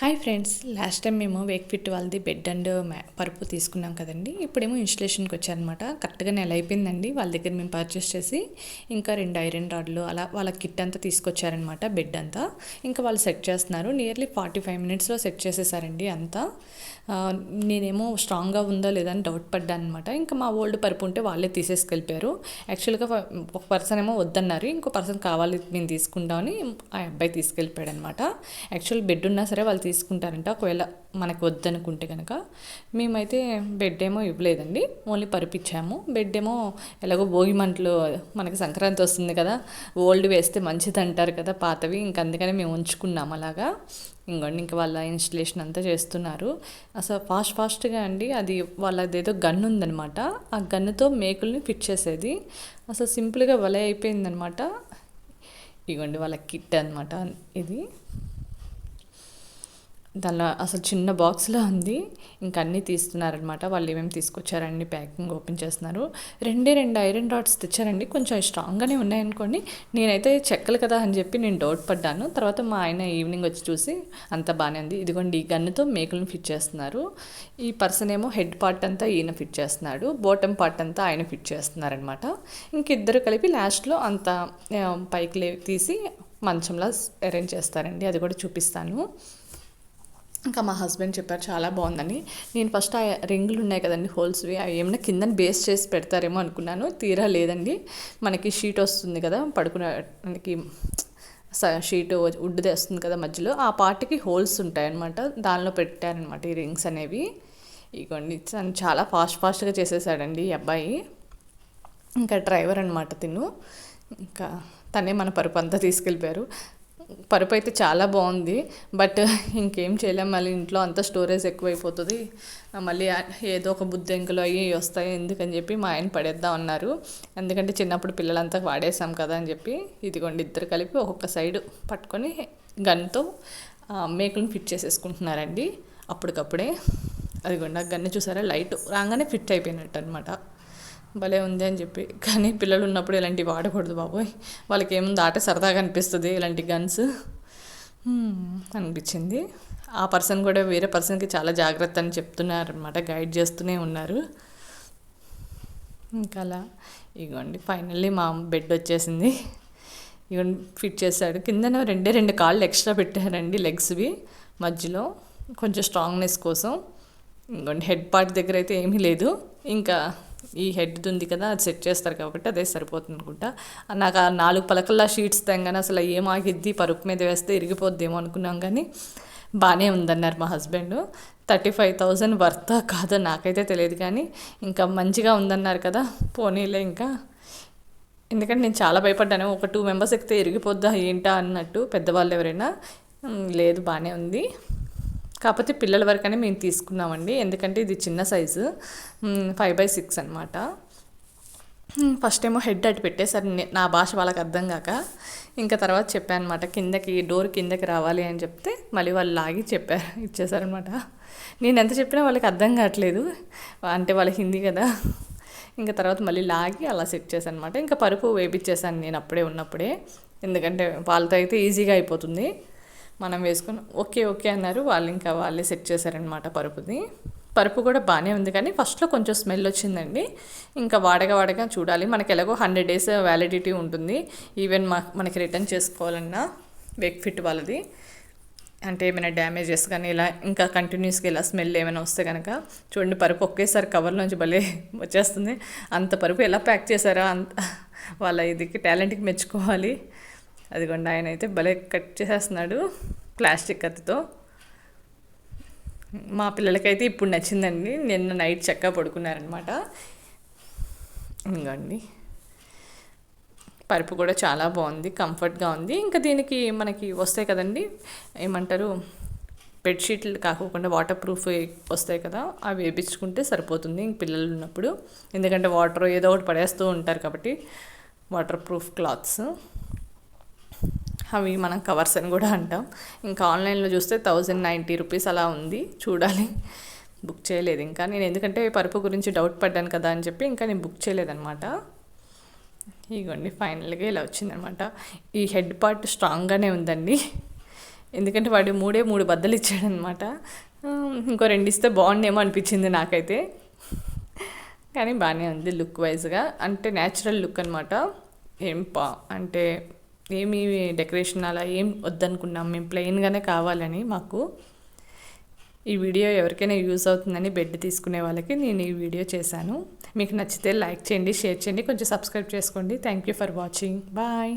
Hi friends last time మేము Wakefit వాళ్ళది bed and మ్యా పరుపు తీసుకున్నాం కదండి. ఇప్పుడేమో ఇన్స్టలేషన్కి వచ్చారనమాట కరెక్ట్గా నెల అయిపోయిందండి? వాళ్ళ దగ్గర మేము పర్చేస్ చేసి ఇంకా రెండు ఐరన్ రాడ్లు అలా వాళ్ళ కిట్ అంతా తీసుకొచ్చారనమాట బెడ్ అంతా. ఇంకా వాళ్ళు సెట్ చేస్తున్నారు. నియర్లీ ఫార్టీ ఫైవ్ మినిట్స్లో సెట్ చేసేసారండి అంతా. నేనేమో స్ట్రాంగ్గా ఉందో లేదా అని డౌట్ పడ్డాను అనమాట ఇంకా మా ఓల్డ్ పరుపు ఉంటే వాళ్ళే తీసేసుకెళ్ళిపోయారు. యాక్చువల్గా ఒక పర్సన్ ఏమో వద్దన్నారు. ఇంకో పర్సన్ కావాలి మేము తీసుకుంటామని ఆ అబ్బాయి తీసుకెళ్ళిపోయాడు అనమాట యాక్చువల్ బెడ్ ఉన్నా సరే వాళ్ళు తీసుకుంటారంట. ఒకవేళ మనకు వద్దనుకుంటే కనుక మేమైతే బెడ్ ఏమో ఇవ్వలేదండి. ఓన్లీ పరిపించాము బెడ్ ఏమో ఎలాగో భోగి మంటలు మనకి సంక్రాంతి వస్తుంది కదా. ఓల్డ్ వేస్తే మంచిది అంటారు కదా పాతవి. ఇంక అందుకని మేము ఉంచుకున్నాం అలాగా. ఇంకోండి ఇంకా వాళ్ళ ఇన్స్టలేషన్ అంతా చేస్తున్నారు. అసలు ఫాస్ట్ ఫాస్ట్గా అండి. అది వాళ్ళదేదో గన్ ఉందనమాట ఆ గన్నుతో మేకుల్ని ఫిట్ చేసేది. అసలు సింపుల్గా వలే అయిపోయిందనమాట ఇగోండి వాళ్ళ కిట్ అనమాట ఇది. దానిలో అసలు చిన్న బాక్స్లో ఉంది. ఇంకా అన్నీ తీస్తున్నారనమాట వాళ్ళు ఏమేమి తీసుకొచ్చారండి ప్యాకింగ్ ఓపెన్ చేస్తున్నారు. రెండే రెండు ఐరన్ రాడ్స్ తెచ్చారండి. కొంచెం స్ట్రాంగ్గానే ఉన్నాయనుకోండి. నేనైతే చెక్కలు కదా అని చెప్పి నేను డౌట్ పడ్డాను. తర్వాత మా ఆయన ఈవినింగ్ వచ్చి చూసి అంత బాగానే ఉంది. ఇదిగోండి ఈ గన్నుతో మేకులను ఫిట్ చేస్తున్నారు. ఈ పర్సన్ ఏమో హెడ్ పార్ట్ అంతా ఈయన ఫిట్ చేస్తున్నాడు బాటమ్ పార్ట్ అంతా ఆయన ఫిట్ చేస్తున్నారనమాట ఇంకిద్దరు కలిపి లాస్ట్లో అంత పైకి లే తీసి మంచంలా అరేంజ్ చేస్తారండి. అది కూడా చూపిస్తాను. ఇంకా మా హస్బెండ్ చెప్పారు చాలా బాగుందని. నేను ఫస్ట్ ఆ రింగులు ఉన్నాయి కదండి హోల్స్వి అవి ఏమైనా కింద బేస్ చేసి పెడతారేమో అనుకున్నాను. తీరా లేదండి. మనకి షీట్ వస్తుంది కదా పడుకునేకి షీట్ వుడ్ది వస్తుంది కదా మధ్యలో. ఆ పార్ట్కి హోల్స్ ఉంటాయన్నమాట. దానిలో పెట్టారనమాట ఈ రింగ్స్ అనేవి. ఇగోండి తను చాలా ఫాస్ట్ ఫాస్ట్గా చేసేసాడండి ఈ అబ్బాయి. ఇంకా డ్రైవర్ అనమాట తిను. ఇంకా తనే మన పరుపు అంతా తీసుకెళ్ళిపోయారు. పరుపు అయితే చాలా బాగుంది బట్ ఇంకేం చేయలేం. మళ్ళీ ఇంట్లో అంతా స్టోరేజ్ ఎక్కువైపోతుంది. మళ్ళీ ఏదో ఒక బుద్ధింకులు అవి వస్తాయి ఎందుకని చెప్పి మా ఆయన పడేద్దాం అన్నారు. ఎందుకంటే చిన్నప్పుడు పిల్లలంతా వాడేసాం కదా అని చెప్పి ఇదిగోండి ఇద్దరు కలిపి ఒక్కొక్క సైడ్ పట్టుకొని గన్తో మేకులను ఫిట్ చేసేసుకుంటున్నారండి. అప్పటికప్పుడే అదిగోండి ఆ గన్ను చూసారా? లైట్ రాగానే ఫిట్ అయిపోయినట్టు అనమాట భలే ఉంది అని చెప్పి. కానీ పిల్లలు ఉన్నప్పుడు ఇలాంటివి వాడకూడదు బాబోయ్. వాళ్ళకి ఏముంది ఆట సరదాగా అనిపిస్తుంది ఇలాంటి గన్స్. అనిపించింది. ఆ పర్సన్ కూడా వేరే పర్సన్కి చాలా జాగ్రత్త అని చెప్తున్నారు అనమాట గైడ్ చేస్తూనే ఉన్నారు. ఇంకా అలా. ఇగోండి ఫైనల్లీ మా బెడ్ వచ్చేసింది. ఇగోండి ఫిట్ చేశాడు. కిందన రెండే రెండు కాళ్ళు ఎక్స్ట్రా పెట్టారండి లెగ్స్వి. మధ్యలో కొంచెం స్ట్రాంగ్నెస్ కోసం. ఇంకోండి హెడ్ పార్ట్ దగ్గర అయితే ఏమీ లేదు. ఇంకా ఈ హెడ్ ఉంది కదా అది సెట్ చేస్తారు కాబట్టి అదే సరిపోతుంది అనుకుంటా నాకు ఆ నాలుగు పలకల్లా షీట్స్ తెంగానే అసలు ఏం ఆగిద్ది పరుపు మీద వేస్తే ఇరిగిపోద్దేమో అనుకున్నాం కానీ బాగానే ఉందన్నారు మా husband. Thirty five thousand worth కాదో నాకైతే తెలియదు కానీ ఇంకా మంచిగా ఉందన్నారు కదా పోనీలే ఇంకా. ఎందుకంటే నేను చాలా భయపడ్డాను ఒక టూ మెంబర్స్ ఎక్కితే ఇరిగిపోద్దా ఏంటా అన్నట్టు పెద్దవాళ్ళు ఎవరైనా లేదు బాగానే ఉంది. కాకపోతే పిల్లల వరకనే మేము తీసుకున్నామండి. ఎందుకంటే ఇది చిన్న సైజు. ఫైవ్ బై సిక్స్ అనమాట ఫస్ట్ ఏమో హెడ్ అటు పెట్టేసరి నా భాష వాళ్ళకి అర్థం కాక ఇంకా తర్వాత చెప్పాను అనమాట కిందకి డోర్ కిందకి రావాలి అని చెప్తే మళ్ళీ వాళ్ళు లాగి చెప్పారు ఇచ్చేసారనమాట నేను ఎంత చెప్పినా వాళ్ళకి అర్థం కావట్లేదు. అంటే వాళ్ళ హిందీ కదా. ఇంకా తర్వాత మళ్ళీ లాగి అలా సెట్ చేశాను అనమాట ఇంకా పరుపు వేపించేసాను నేను అప్పుడే ఉన్నప్పుడే. ఎందుకంటే వాళ్ళతో అయితే ఈజీగా అయిపోతుంది. మనం వేసుకుని ఓకే ఓకే అన్నారు. వాళ్ళు ఇంకా వాళ్ళే సెట్ చేశారనమాట పరుపుది. పరుపు కూడా బాగానే ఉంది కానీ ఫస్ట్లో కొంచెం స్మెల్ వచ్చిందండి. ఇంకా వాడగా వాడగా చూడాలి. మనకి ఎలాగో హండ్రెడ్ డేస్ వ్యాలిడిటీ ఉంటుంది. ఈవెన్ మా మనకి రిటర్న్ చేసుకోవాలన్నా వెక్ ఫిట్ వాళ్ళది. అంటే ఏమైనా డ్యామేజెస్ కానీ ఇలా ఇంకా కంటిన్యూస్గా ఇలా స్మెల్ ఏమైనా వస్తే కనుక చూడండి పరుపు ఒకేసారి కవర్లోంచి భలే వచ్చేస్తుంది. అంత పరుపు ఎలా ప్యాక్ చేశారా? అంత వాళ్ళ ఇదికి టాలెంట్కి మెచ్చుకోవాలి. అదిగోండి ఆయన అయితే భలే కట్ చేసేస్తున్నాడు ప్లాస్టిక్ కత్తితో. మా పిల్లలకైతే ఇప్పుడు నచ్చిందండి. నిన్న నైట్ చక్కగా పడుకున్నారనమాట ఇంకండి పరుపు కూడా చాలా బాగుంది కంఫర్ట్గా ఉంది. ఇంకా దీనికి మనకి వస్తాయి కదండి ఏమంటారు బెడ్షీట్లు కాకుండా వాటర్ ప్రూఫ్ వస్తాయి కదా అవి వేయించుకుంటే సరిపోతుంది ఇంక పిల్లలు ఉన్నప్పుడు. ఎందుకంటే వాటర్ ఏదో ఒకటి పడేస్తూ ఉంటారు కాబట్టి వాటర్ ప్రూఫ్ క్లాత్స్. అవి మనం కవర్స్ అని కూడా అంటాం. ఇంకా ఆన్లైన్లో చూస్తే థౌజండ్ నైంటీ రూపీస్ అలా ఉంది. చూడాలి. బుక్ చేయలేదు ఇంకా. నేను ఎందుకంటే పరుపు గురించి డౌట్ పడ్డాను కదా అని చెప్పి ఇంకా నేను బుక్ చేయలేదన్నమాట. ఇగోండి ఫైనల్గా ఇలా వచ్చిందనమాట ఈ హెడ్ పార్ట్ స్ట్రాంగ్గానే ఉందండి. ఎందుకంటే వాడు మూడే మూడు బద్దలు ఇచ్చాడనమాట ఇంకో రెండు ఇస్తే బాగుండేమో అనిపించింది నాకైతే. కానీ బాగానే ఉంది లుక్ వైజ్గా. అంటే న్యాచురల్ లుక్ అనమాట ఏం పా అంటే ఏమి డెకరేషన్ అలా ఏం వద్దనుకున్నాం. మేము ప్లెయిన్గానే కావాలని మాకు ఈ వీడియో ఎవరికైనా యూజ్ అవుతుందని బెడ్ తీసుకునే వాళ్ళకి నేను ఈ వీడియో చేశాను. మీకు నచ్చితే లైక్ చేయండి షేర్ చేయండి కొంచెం సబ్స్క్రైబ్ చేసుకోండి. Thank you for watching. Bye.